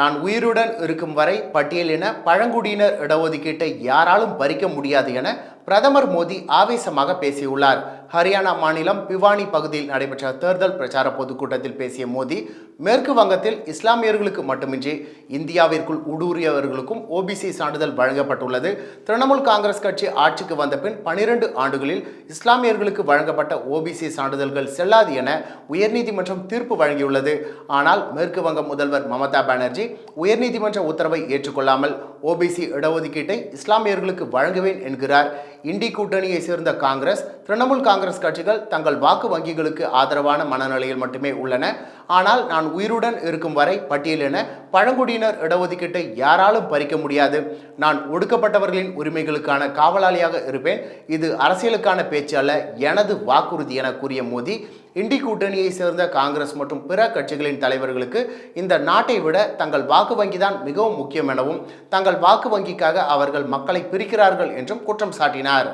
நான் உயிருடன் இருக்கும் வரை பட்டியலின பழங்குடியினர் இடஒதுக்கீட்டை யாராலும் பறிக்க முடியாது என பிரதமர் மோடி ஆவேசமாக பேசியுள்ளார். ஹரியானா மாநிலம் பிவானி பகுதியில் நடைபெற்ற தேர்தல் பிரச்சார பொதுக்கூட்டத்தில் பேசிய மோடி மேற்கு வங்கத்தில் இஸ்லாமியர்களுக்கு மட்டுமின்றி இந்தியாவிற்குள் ஊடுருவியவர்களுக்கும் ஓபிசி சான்றிதழ் வழங்கப்பட்டுள்ளது. திரிணாமுல் காங்கிரஸ் கட்சி ஆட்சிக்கு வந்த பின் பனிரெண்டு ஆண்டுகளில் இஸ்லாமியர்களுக்கு வழங்கப்பட்ட ஓபிசி சான்றிதழ்கள் செல்லாது என உயர்நீதிமன்றம் தீர்ப்பு வழங்கியுள்ளது. ஆனால் மேற்கு வங்க முதல்வர் மமதா பானர்ஜி உயர்நீதிமன்ற உத்தரவை ஏற்றுக்கொள்ளாமல் ஓபிசி இடஒதுக்கீட்டை இஸ்லாமியர்களுக்கு வழங்குவேன் என்கிறார். இண்டி கூட்டணியை சேர்ந்த காங்கிரஸ் திரிணாமுல் காங்கிரஸ் கட்சிகள் தங்கள் வாக்கு வங்கிகளுக்கு ஆதரவான மனநிலையில் மட்டுமே உள்ளன. ஆனால் நான் உயிருடன் இருக்கும் வரை பட்டியலின பழங்குடியினர் இடஒதுக்கீட்டை யாராலும் பறிக்க முடியாது. நான் ஒடுக்கப்பட்டவர்களின் உரிமைகளுக்கான காவலாளியாக இருப்பேன். இது அரசியலுக்கான பேச்சு அல்ல எனது வாக்குறுதி என கூறிய மோடி இண்டி கூட்டணியை சேர்ந்த காங்கிரஸ் மற்றும் பிற கட்சிகளின் தலைவர்களுக்கு இந்த நாட்டை விட தங்கள் வாக்கு வங்கிதான் மிகவும் முக்கியம் எனவும் தங்கள் வாக்கு வங்கிக்காக அவர்கள் மக்களை பிரிக்கிறார்கள் என்றும் குற்றம் சாட்டினார்.